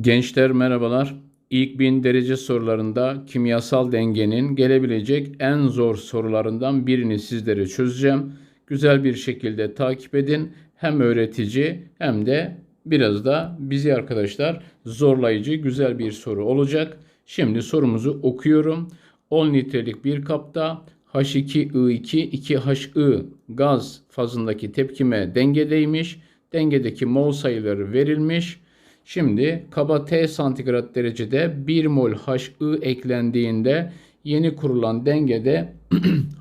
Gençler merhabalar. İlk bin derece sorularında kimyasal dengenin gelebilecek en zor sorularından birini sizlere çözeceğim. Güzel bir şekilde takip edin. Hem öğretici hem de biraz da bizi arkadaşlar zorlayıcı güzel bir soru olacak. Şimdi sorumuzu okuyorum. 10 litrelik bir kapta H2I2 2HI gaz fazındaki tepkime dengedeymiş. Dengedeki mol sayıları verilmiş. Şimdi kaba T santigrat derecede 1 mol HI eklendiğinde yeni kurulan dengede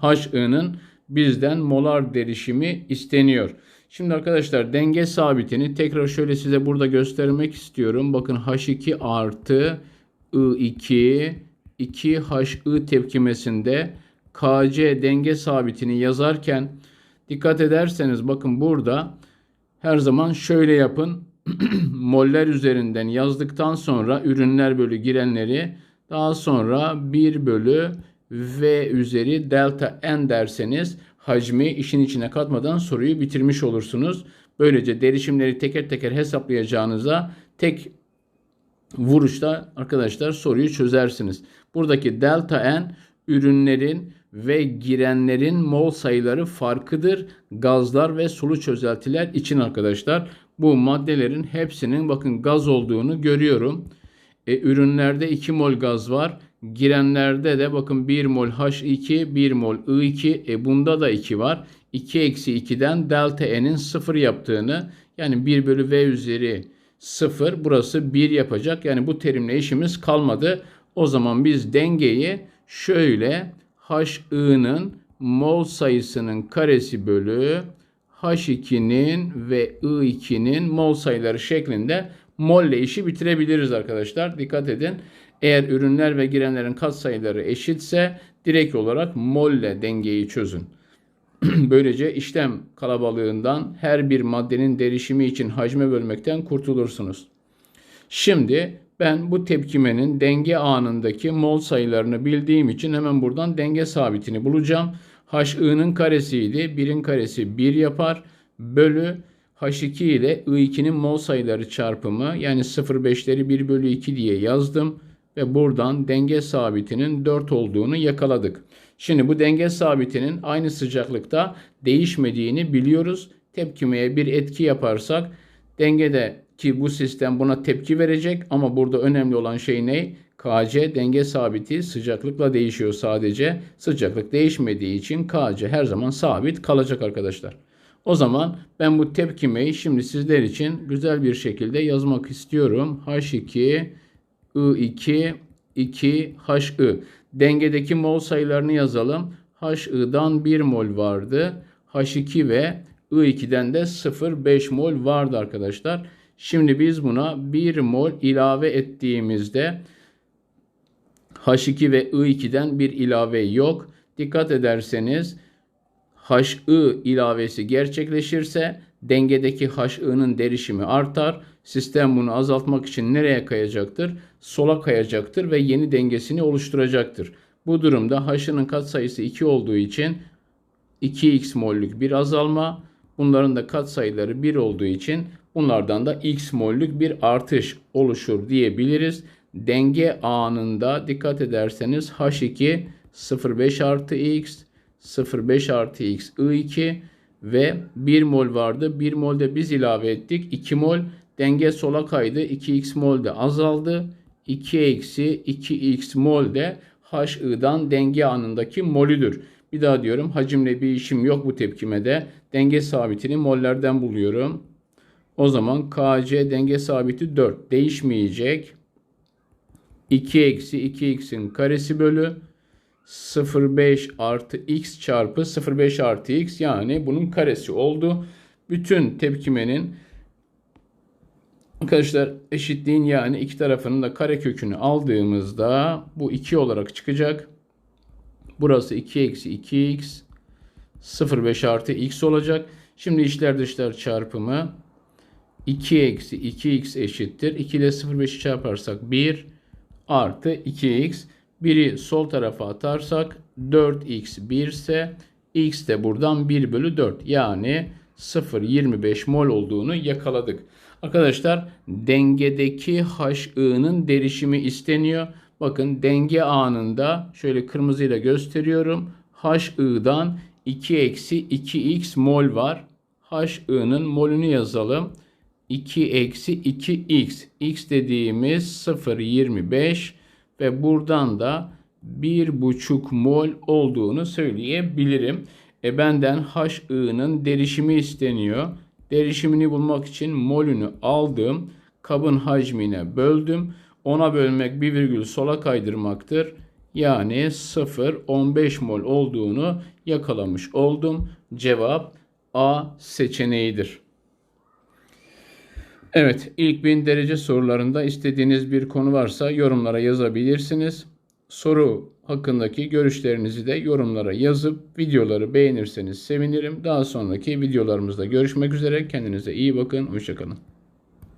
HI'nin bizden molar derişimi isteniyor. Şimdi arkadaşlar denge sabitini tekrar şöyle size burada göstermek istiyorum. Bakın H2 artı I2 2HI tepkimesinde KC denge sabitini yazarken dikkat ederseniz bakın burada her zaman şöyle yapın. moller üzerinden yazdıktan sonra ürünler bölü girenleri daha sonra 1 bölü V üzeri delta n derseniz hacmi işin içine katmadan soruyu bitirmiş olursunuz. Böylece derişimleri teker teker hesaplayacağınıza tek vuruşta arkadaşlar soruyu çözersiniz. Buradaki delta n ürünlerin ve girenlerin mol sayıları farkıdır. Gazlar ve sulu çözeltiler için arkadaşlar bu maddelerin hepsinin bakın gaz olduğunu görüyorum. E, ürünlerde 2 mol gaz var. Girenlerde de bakın 1 mol H2, 1 mol I2. E, bunda da 2 var. 2 eksi 2'den delta N'in 0 yaptığını yani 1 bölü V üzeri 0 burası 1 yapacak. Yani bu terimle işimiz kalmadı. O zaman biz dengeyi şöyle HI'nin mol sayısının karesi bölü H2'nin ve I2'nin mol sayıları şeklinde molle işi bitirebiliriz arkadaşlar. Dikkat edin. Eğer ürünler ve girenlerin kat sayıları eşitse direkt olarak molle dengeyi çözün. Böylece işlem kalabalığından her bir maddenin derişimi için hacme bölmekten kurtulursunuz. Şimdi ben bu tepkimenin denge anındaki mol sayılarını bildiğim için hemen buradan denge sabitini bulacağım. HI'nin karesiydi. 1'in karesi 1 yapar. Bölü H2 ile I2'nin mol sayıları çarpımı yani 0,5'leri 1 bölü 2 diye yazdım. Ve buradan denge sabitinin 4 olduğunu yakaladık. Şimdi bu denge sabitinin aynı sıcaklıkta değişmediğini biliyoruz. Tepkimeye bir etki yaparsak dengede ki bu sistem buna tepki verecek ama burada önemli olan şey ne? KC denge sabiti sıcaklıkla değişiyor sadece. Sıcaklık değişmediği için KC her zaman sabit kalacak arkadaşlar. O zaman ben bu tepkimeyi şimdi sizler için güzel bir şekilde yazmak istiyorum. H2 I2 2 HI. Dengedeki mol sayılarını yazalım. HI'dan 1 mol vardı. H2 ve I2'den de 0,5 mol vardı arkadaşlar. Şimdi biz buna 1 mol ilave ettiğimizde H2 ve I2'den bir ilave yok. Dikkat ederseniz HI ilavesi gerçekleşirse dengedeki HI'nin derişimi artar. Sistem bunu azaltmak için nereye kayacaktır? Sola kayacaktır ve yeni dengesini oluşturacaktır. Bu durumda H'ının katsayısı 2 olduğu için 2x mollük bir azalma. Bunların da katsayıları 1 olduğu için bunlardan da x mollük bir artış oluşur diyebiliriz denge anında dikkat ederseniz H2 0,5 artı x 0,5 artı x I2 ve 1 mol vardı. 1 mol de biz ilave ettik. 2 mol denge sola kaydı. 2x mol de azaldı. 2 eksi 2x mol de HI'dan denge anındaki molüdür. Bir daha diyorum hacimle bir işim yok bu tepkimede. Denge sabitini mollerden buluyorum. O zaman KC denge sabiti 4 değişmeyecek. 2 eksi 2x'in karesi bölü 0,5 artı x çarpı 0,5 artı x yani bunun karesi oldu. Bütün tepkimenin arkadaşlar eşitliğin yani iki tarafının da kare kökünü aldığımızda bu 2 olarak çıkacak. Burası 2 eksi 2x 0,5 artı x olacak. Şimdi içler dışlar çarpımı 2 eksi 2x eşittir. 2 ile 0,5'i çarparsak 1 artı 2x. Biri sol tarafa atarsak 4x 1 ise x de buradan 1 bölü 4 yani 0,25 mol olduğunu yakaladık. Arkadaşlar dengedeki HI'nin derişimi isteniyor. Bakın denge anında şöyle kırmızıyla gösteriyorum. HI'dan 2 eksi 2x mol var. HI'nin molünü yazalım. 2 eksi 2x. x dediğimiz 0.25 ve buradan da 1,5 mol olduğunu söyleyebilirim. E benden HI'nin derişimi isteniyor. Derişimini bulmak için molünü aldım. Kabın hacmine böldüm. Ona bölmek bir virgül sola kaydırmaktır. Yani 0,15 mol olduğunu yakalamış oldum. Cevap A seçeneğidir. Evet, ilk bin derece sorularında istediğiniz bir konu varsa yorumlara yazabilirsiniz. Soru hakkındaki görüşlerinizi de yorumlara yazıp videoları beğenirseniz sevinirim. Daha sonraki videolarımızda görüşmek üzere. Kendinize iyi bakın. Hoşçakalın.